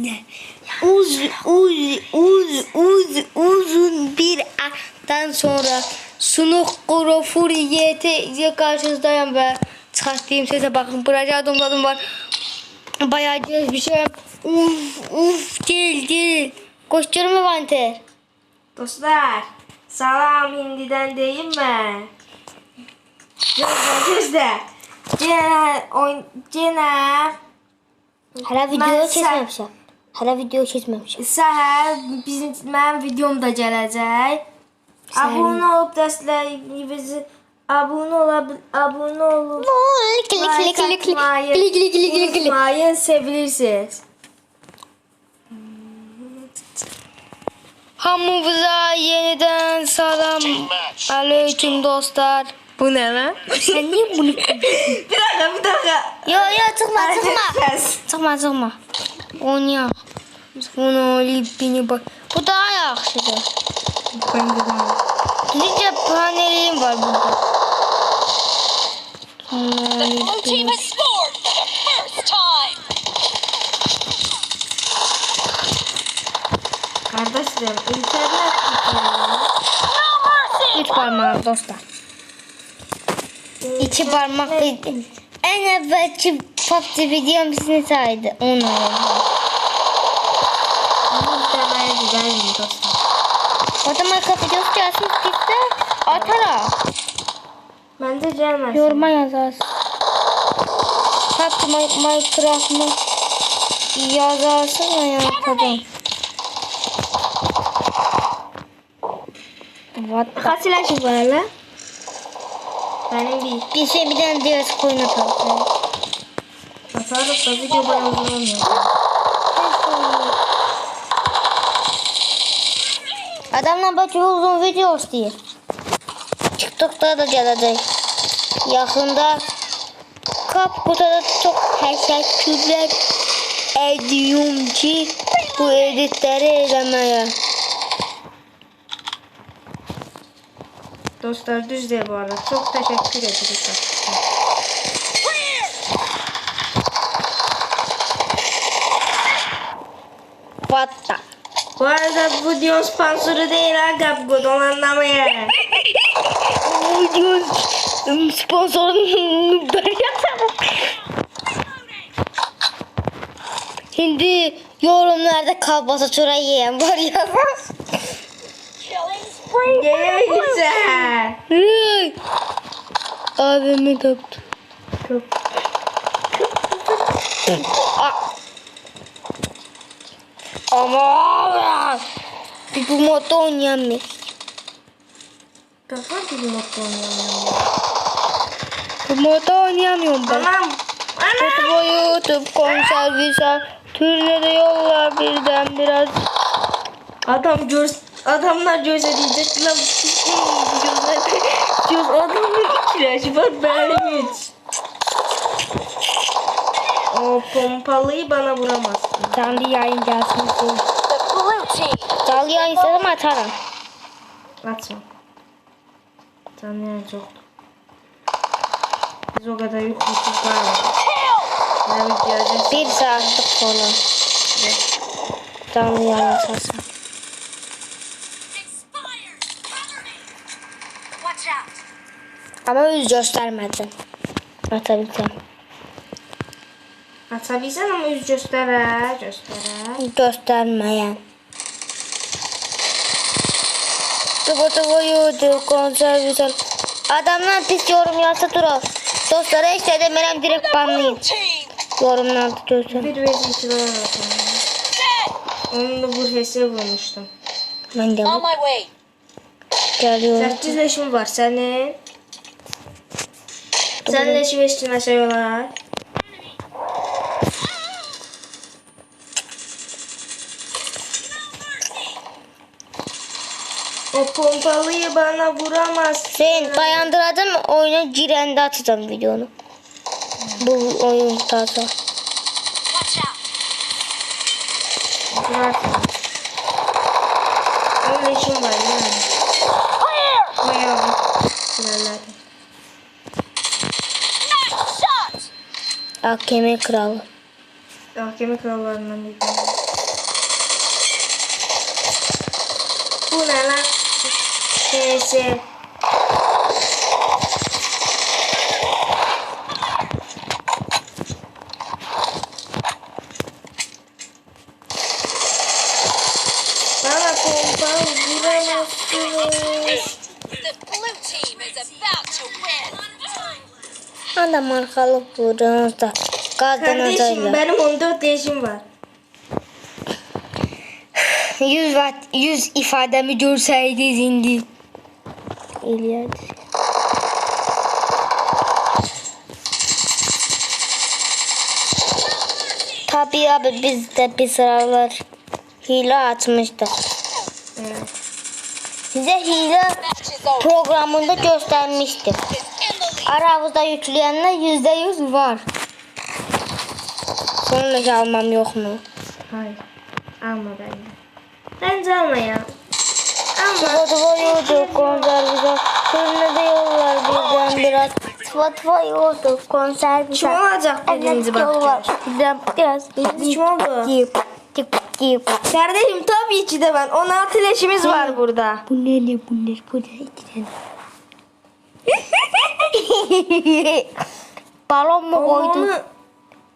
Ne? Uz, uz, uz, uz, uzun bir aktan sonra Sunuk Kurofur YT'ye karşınızdayım ve çıkarttığım sese bakın. Buraya adım var. Bayağı cez bir şey. Uf, uf, gel, gel. koş Koşturum Vanter. Dostlar, salam hindiden deyim mi? Görüşürüz de. Gene, oyun, gene. Hala videoyu kesmemişim. Hələ video keçməmişəm. Səhər bizim mənim videom da gələcək. Abunə olub dəstəyinizi abunə ola abunə olub. Klik klik klik klik klik sevilirsiniz. Hamımıza yeniden salam. Aleyküm dostlar. Bu ne lan? Sen niye bunu? bir dakika bir dakika. Yo yo çıkma çıkma. çıkma çıkma oynayaq. Biz bunu oynayıb bak. Bu daha yaxşıdır. Bence daha. Necə paneliyim var burada. Paneliyim. Kardeşlerim internet Üç parmağı dostlar. İki parmak en evvelki PUBG videom sizin saydı. Onu aldım güzelmiş dostlar. Adamlar kapacağız ki asıl gitti. Atara. Bence gelmez. Yoruma yazarsın. Hatta Minecraft mı yazarsın ya kadın. What? Kaç ilaç var lan? Benim değil. Bir şey bir tane diğer koyuna tatlı. Atarız tabii ki ben hazırlamıyorum. Adamla başka uzun video istəyir. TikTok'da da gələcək. Yaxında kap kutada çok teşekkürler ediyorum ki bu editleri eləməyə. Dostlar düzdür bu arada. Çok teşekkür ederiz. What? Bu arada bu videonun sponsoru değil aga bu dolanlamaya. videonun sponsorunu. Şimdi yorumlarda kalbasa çorayı yiyen var yazmaz. Ne güzel. Abimi kaptı. Kaptı. Ama bir bu modda oynayamıyor. Kafa gibi mutlu oynayamıyorum. Bu modda oynayamıyorum ben. Anam. Anam. YouTube, YouTube, konservisa, türleri yollar birden biraz. Adam göz adamlar göze diyecek lan göz göz adamın kireç var benim hiç. O pompalıyı bana vuramazsın. Canlı yayın gelsin istedim. Canlı yayın istedim atarım. Atma. Canlı yayın çoktu. Biz o kadar yüklüsüz var ya. Yani geleceğiz. Bir saatlik sonra. Evet. Canlı yayın atarsan. Ama yüz göstermedin. Atabildim. Atabilsən amma üz göstərə, göstərə. Göstərməyən. Dubadubuyudur, qonca güzel. Adamlar pis yorum yazsa duraq. Dostlara işlədə mənəm direkt banlayın. Yorumlarda görsün. Bir vezi iki dolar Onu da bu hesabı vurmuştum. Mən də bu. Gəliyorum. 8 leşim var sənin. Sənin leşi veçtirməsə yolar. O pompalıyı bana vuramazsın. Sen dayandırdın mı oyuna girende atacağım videonu. Bu oyun tarzı. Öyle için var yani. Hayır. Krallar. Hakeme kralı. Hakeme krallarından bir Bu ne lan? Neyse. Bana pompa vuramazsınız. The blue team is about to win. Adam arkalı vurduğunuzda Kardeşim benim 14 yaşım var. Yüz watt, yüz ifademi görseydiniz indi. İlyad. Tabii abi biz de bir sıralar hile açmıştık. Evet. Size hile programında lead. Aramızda yükleyenler yüzde yüz var. Sonraki almam yok mu? Hayır. Alma bence. Bence alma ya. Alma. Spotify YouTube konser Sonra da yollar birden biraz. Spotify YouTube konser Kim olacak birinci bakacağız. Birden biraz. Kim oldu? Dip. Kardeşim tabii ki de ben. 16 leşimiz var burada. Bu ne ne bu ne bu ne balon mu koydun? Onu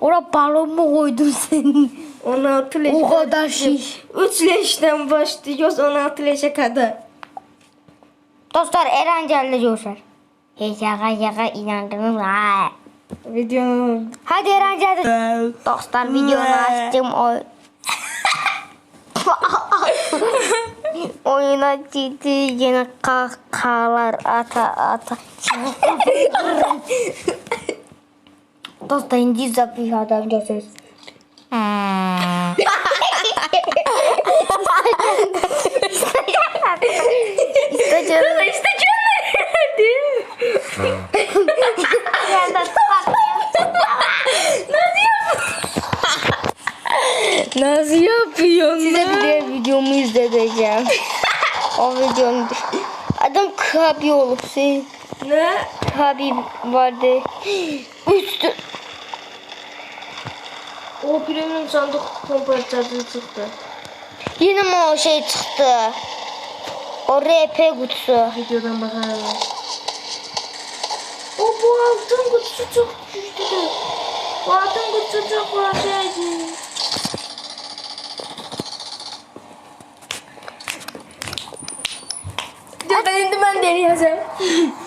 Ora balon mu koydun sen? 16 leş. O kadar şiş. 3 leşten başlıyoruz 16 leşe kadar. Dostlar Eren geldi Coşar. Hey şaka şaka inandınız ha. Video Hadi Eren geldi. Dostlar videonu açtım. O... Oyuna ciddi yine kahkahalar ata ata. Dostlar İngilizce bir adam gösteririz. İşte canım. işte görmedim. Nasıl yapıyorsun? Size bir de videomu izleteceğim. o videomu. Adam kabi olup şey. Ne? Kabi vardı. Üstü. O premium sandık kompartörü çıktı. Yine mi o şey çıktı? O RP kutusu. Videodan bakalım. O bu altın kutusu çok güçlü. Bu altın kutusu çok. Dur ben şimdi ben deneyeceğim. İşte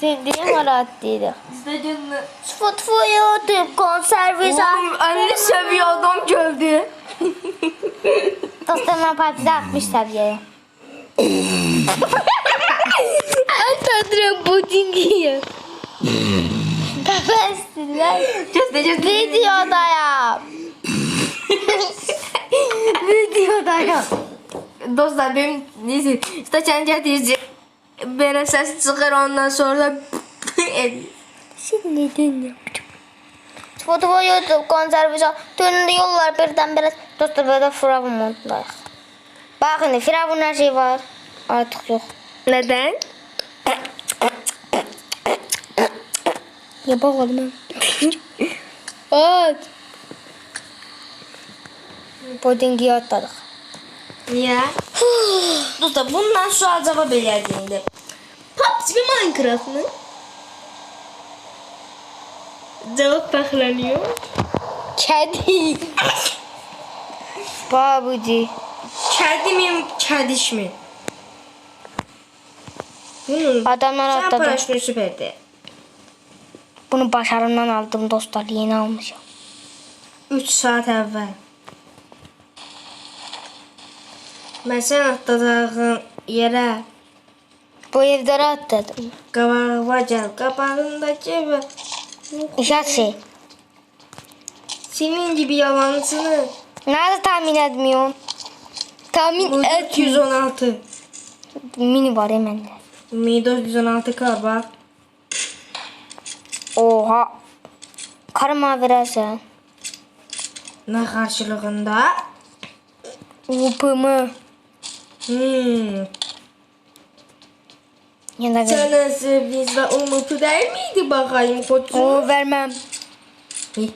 Sevdiğim canını. Spotify YouTube konserve Oğlum anne seviyor adam geldi. Dostlarımdan partide 60 seviyeye. Ay tanrım puding yiyor. Tepesiler. Göster göster. Videoda yap. Videoda yap. Dostlar benim neyse saçan getireceğim. Böyle ses çıkar ondan sonra Şimdi yapacağım? Spotify YouTube konserve Dönünde yollar birden biraz. Dostlar böyle Firavun modundayız. Bakın Firavun her şey var. Artık yok. Neden? Ya bakalım. At. Pudingi atladık. Niye? Dostlar bundan şu acaba belirdiğinde. PUBG mi Minecraft mı? Cevap bekleniyor. Kedi. Babuci. Kedi mi, kediş mi? Bunun Adamlar sen atladı. paraşütü süperdi. Bunu başarımdan aldım dostlar. Yeni almışım. 3 saat əvvəl. Mən sən atladığın yerə Bu evde atladım. gəl. Qabağındakı və İşat şey. senin gibi yalancını Nerede tahmin etmiyorsun? Tahmin bu et. 416. Mini var hemen. Mi 416K bak. Oha. Karıma verersen. Nə qarşılığında? Upumu. Hmm. Yine en sevdiğin silah Umut'u değil miydi bakayım koçum? O vermem.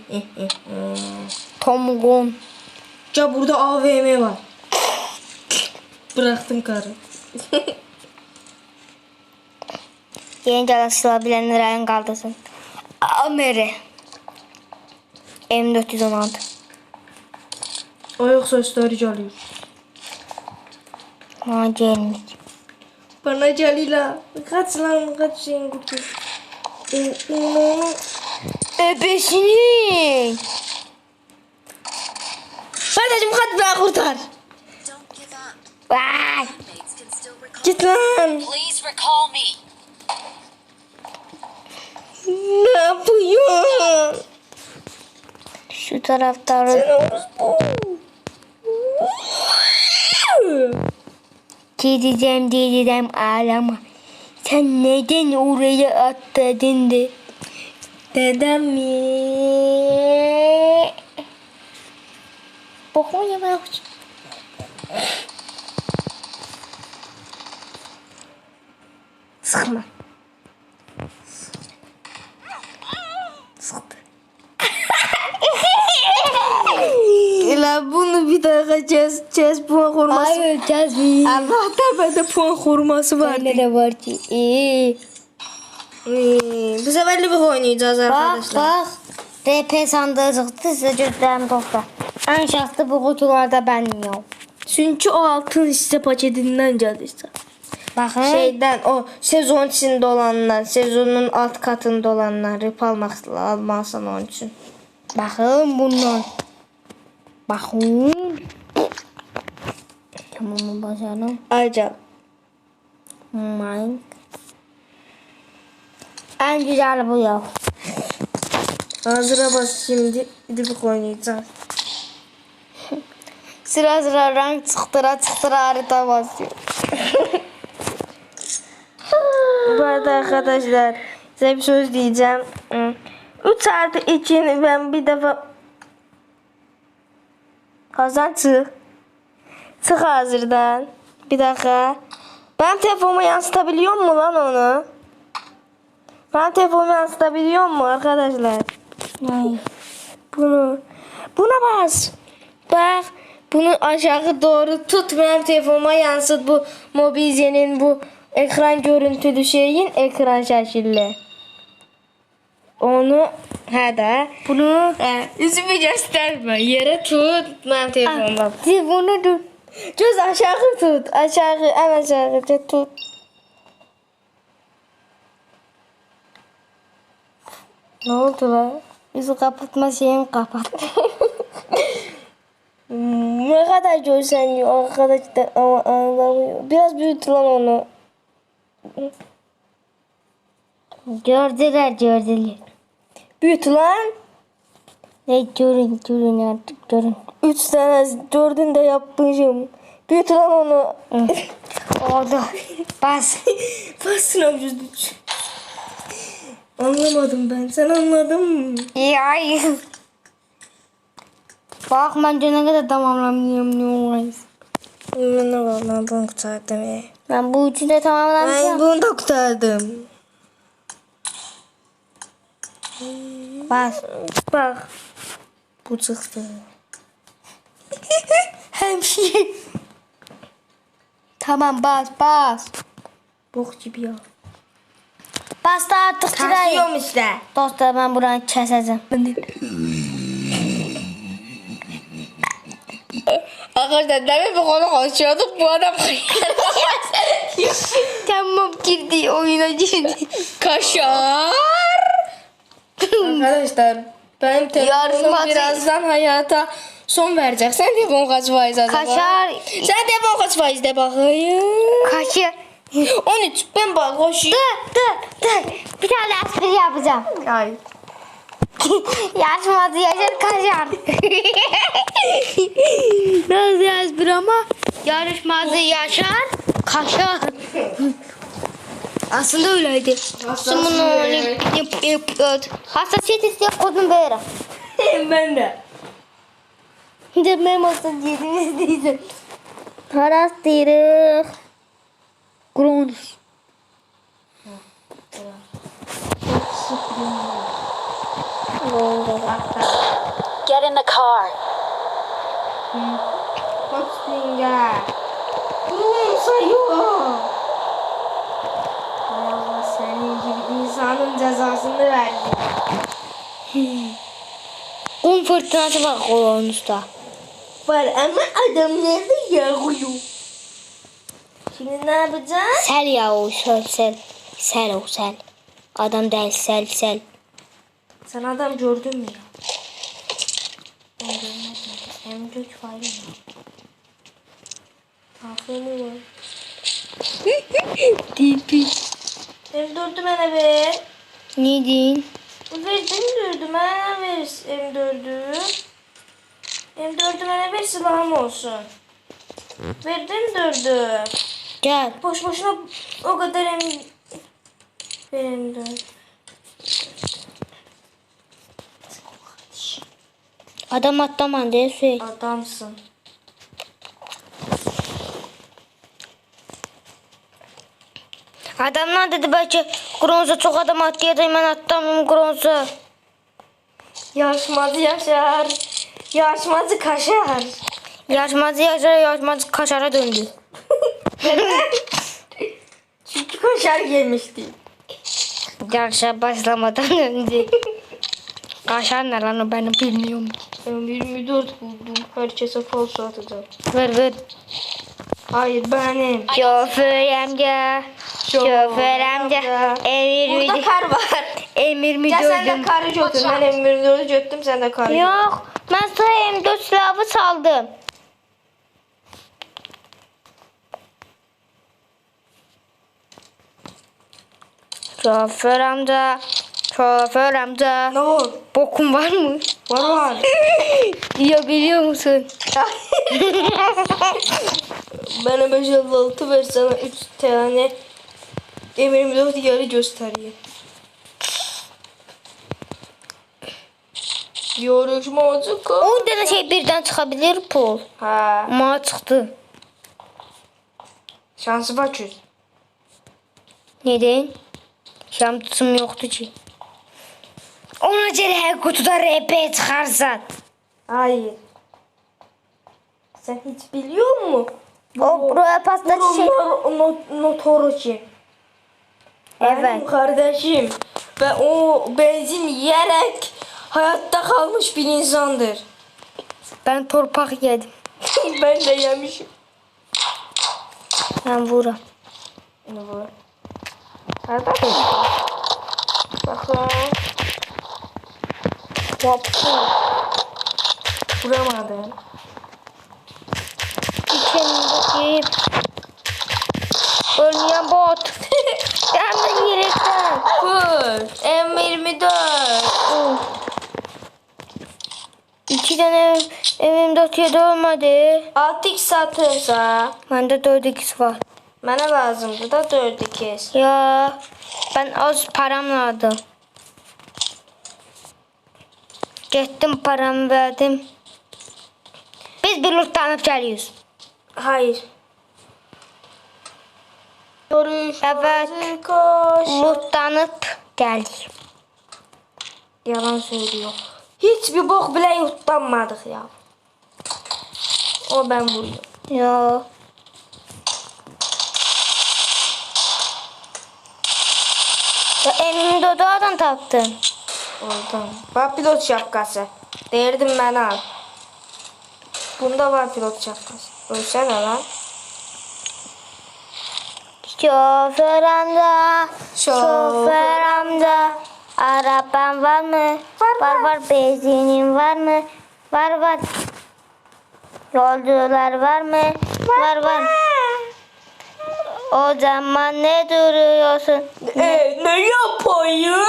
Tom Gun. Ya burada AVM var. Bıraktım karı. Yeni alaşıla bilenler ayın kaldırsın. Ameri. M416. Ayak sesleri geliyor. Ha gelmiş. Bana Celila. Kaç lan kaç şeyin kutu. Onu Ebesini. Kardeşim kaç bırak kurtar. Vay. Git lan. Ne yapıyorsun? Şu taraftarı. Gideceğim diyeceğim ağlama. Sen neden oraya atladın de? Dedem mi? Bakma ya bak. Sıkma. Bunu bir daha çez, çez puan koruması. Hayır Cazmi. Allah'tan bende puan koruması var. Bende de var ki. İyi. Hmm, bu sefer Libik oynayacağız Bak arkadaşlar. bak. RP sandığı çıktı size göstereyim dostlar. En şanslı bu kutularda benim yok. Çünkü o altın hisse paketinden geldi işte. Bakın. Şeyden o sezon içinde olanlar, sezonun alt katında olanlar rip almak almazsan onun için. Bakın bundan. Bakın. Tamam mı basalım? Ayrıca Mike. En güzel bu ya. hazıra bas şimdi Libik oynayacağız. Sıra sıra rank çıktıra çıktıra harita basıyor. Bu arada arkadaşlar size bir söz diyeceğim. 3 artı 2'ni ben bir defa Kazan çık. Çık hazırdan. Bir dakika. Ben telefonuma yansıtabiliyor mu lan onu? Ben telefonuma yansıtabiliyor mu arkadaşlar? Ay. Bunu. Buna bas. Bak. Bunu aşağı doğru tut. Benim telefonuma yansıt bu mobilyenin bu ekran görüntülü şeyin ekran şekilli. Onu he de Bunu he, yüzümü gösterme. Yere tut. Benim telefonuma. bunu dur. Göz aşağı tut. Aşağı en aşağı tut. Ne oldu la? Yüzü kapatma şeyimi kapat. Hmm, Ne kadar görsen arkadaşlar ama anlamıyor. Biraz büyüt lan onu. gördüler gördüler. Büyüt lan. Ne görün görün artık görün. Üç tane dördünü de yapmışım. Büyüt lan onu. Oldu. Bas. Basın düş. Anlamadım ben. Sen anladın mı? Ya. Bak ben ne kadar tamamlamıyorum. Ben de anladım kurtardım. Ben bu üçünü de Ben tamamlamışım. bunu da kurtardım. Bas. Bak. Bu çıktı. Hemşire. tamam bas bas. Bok gibi ya. Bas da artık sırayı. Kasıyorum işte. Dostlar ben buranı keseceğim. Arkadaşlar demin bir konu konuşuyorduk. Bu adam tamam girdi oyuna girdi. Kaşar. Arkadaşlar benim telefonum Yarışmacı- birazdan hayata son verecek. Sen telefon kaç faiz acaba? Kaşar. Sen telefon kaç faiz de bakayım. Kaşı. 13. Ben bak koşuyorum. Dur dur dur. Bir tane espri yapacağım. Ay. Yarışmacı Yaşar Kaşar. Nasıl espri ama? Yarışmacı Yaşar Kaşar. Aslında öyleydi. Sunumunu Hassasiyet isteyen kodun böyle. ben de. Demem olsun yedimiz diyeceğim. Taras diyerek. Kronos. Get in the car. Hopslinger. Bunun sayıyor. Hay Allah senin insanın cezasını verdi. Kum fırtınası var kolonuzda. Var ama adam nerede yağıyor? Şimdi ne yapacağız? Sel yahu sel sel. Sel o sel. Adam değil sel sel. Sen adam gördün mü ya? Ben görmedim. Hem gök var ya. Aferin var. Tipi. Hem dördü bana ver. Ne deyin? Verdim dördü bana ver hem dördü. Hem dördü bana ver silahım olsun. Verdim dördü. Gel. Boş boşuna o kadar hem... Verim dördü. Adam atlaman diye söyle. Adamsın. Adamlar dedi belki bronza çok adam atlıyordu ben atlamam bronza. Yarışmacı yaşar. Yarışmacı kaşar. Yarışmacı yaşara yarışmacı kaşara döndü. Çünkü kaşar yemişti. Yarışa başlamadan döndü. Kaşar ne lan ben bilmiyorum. Ben 24 buldum. Herkese falso atacağım. Ver ver. Hayır benim. Şoför amca. Şoför amca. Emir Burada mi? kar var. Emir mi Gel sen de gördüm? karı götür. Ben M24'ü götürdüm sen de karı. Yok. Ben sana M4 silahı saldım. Şoför amca. Şoför amca. Ne var? Bokun var mı? Var. Ya biliyor musun? Bana 556 ver sana 3 tane M24 yarı göstereyim. Yarışmacı kar. 10 tane şey birden çıkabilir Paul. Ha. Ama çıktı. Şansı var çöz. Neden? Şamtısım yoktu ki. Ona göre her kutuda RP çıkarsan. Hayır. Sen hiç biliyor musun? O buraya pasta şey. Not, notoru kim? Benim Evet. kardeşim. Ve o benzin yiyerek hayatta kalmış bir insandır. Ben torpak yedim. ben de yemişim. Ben vuram. Ne var? Nerede? Bakın. Yaptım. Vuramadım. İçindeki ölmeyen bot. Yandı yürekten. Vur. M24. İki tane evim dörtüye dolmadı. 6x satırsa Bende dört ikisi var. bana lazımdı da 4x. Ya ben az param aldım. Gittim paramı verdim. Biz bir lootlanıp geliyoruz. Hayır. Görüş. Evet. Koş. Lootlanıp geldik. Yalan söylüyor. Hiçbir bok bile yutlanmadık ya. O ben vuruyorum. Ya. Ya Emin Doda'dan taptın. Oradan. Bak pilot şapkası. Derdim ben al. Bunda var pilot şapkası. Ölsene lan. Şoför amca, Şoför amca. Araban var mı? Var, var. var. var. Benzinin var mı? Var var. Yolcular var mı? Var var. O zaman ne duruyorsun? E, ne yapayım?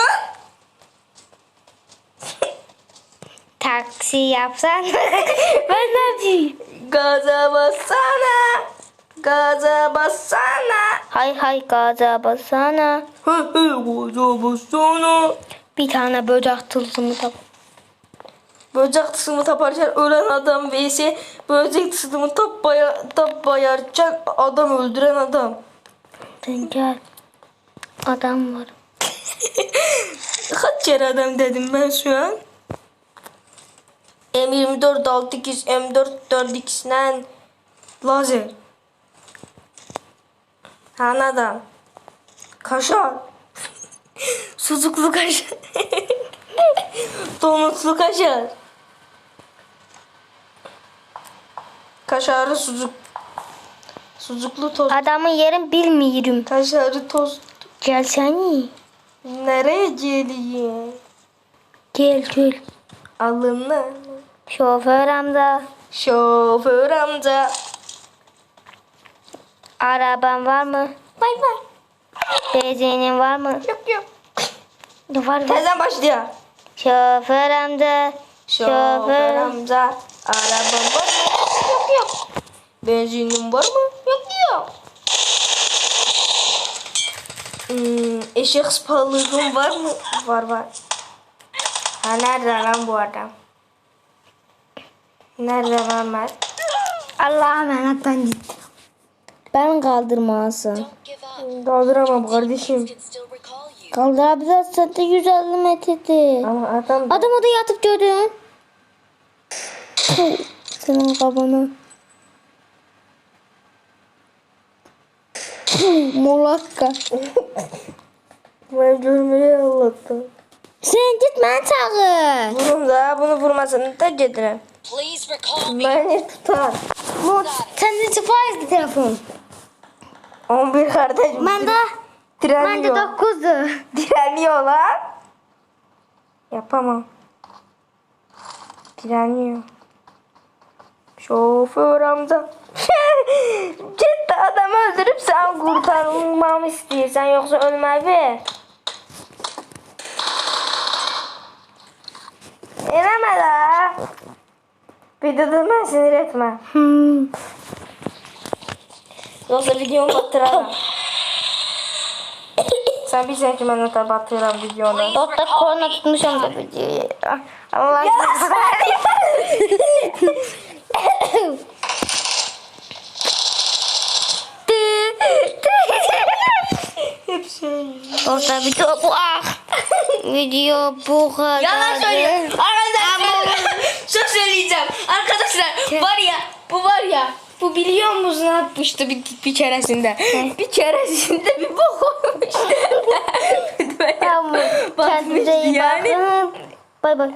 Taksi yapsan. ben ne yapayım? Gaza bassana. Gaza bassana. Hay hay gaza basana. Hı hı gaza bassana. Bir tane böcek tılsımı tap. Böcek tısımı taparken ölen adam vs. Böcek tısımı tap, baya, tap bayarken adam öldüren adam. Sen gel. Adam var. Kaç kere adam dedim ben şu an? M24 6x, M4 4x'den lazer. Hanadan. Kaşar. Sucuklu kaşar. Donutlu kaşar. Kaşarı sucuk. Sucuklu tost. Adamın yerini bilmiyorum. Kaşarı tost. Gelsene. Nereye geleyim? Gel gel. Alımlı. Şoför amca. Şoför amca. Araban var mı? Bay bay. Benzinin var mı? Yok yok. Var var. Tezden başlıyor. Şoför amca. Şoför amca. Araban var mı? Yok yok. Benzinin var mı? Yok yok. Hmm, eşek spalığın var mı? Var var. Ha nerede lan bu adam? Nerede lan Mert? Allah'a emanet ben gittim. Ben up. Kaldıramam kardeşim. Kaldırabilirsen de 150 metredir. Ama adam Adam orada yatıp gördün. Senin kafanı. Puh, Molakka. ben görmeyi Allah'tan. Sen git ben çağır. Vurun da bunu vurmasını da getirin. Please recall me. Beni tutar. Bu sende sıfır telefon. 11 kardeşim. Ben de ben de direniyor. 9'du. Direniyor lan. Yapamam. Direniyor. Şoför amca. Ciddi adamı öldürüp sen kurtarılmamı istiyorsan yoksa ölmeli. İneme la. Videoda ben sinir etme. Hmm. Yoksa videomu batırarım. Sen bir sen ki ben noter batırırım videonu. Dotta korna tutmuşum da videoyu. Allah Hep şey. Dotta video bu ah. Video bu kadar. Yalan söylüyor. Arkadaşlar söyleyeceğim. Arkadaşlar var ya bu var ya bu biliyor musun ne yapmıştı bir, bir keresinde? bir keresinde bir bok olmuş. Tamam. Kendinize iyi yani. bakın. Bay bay.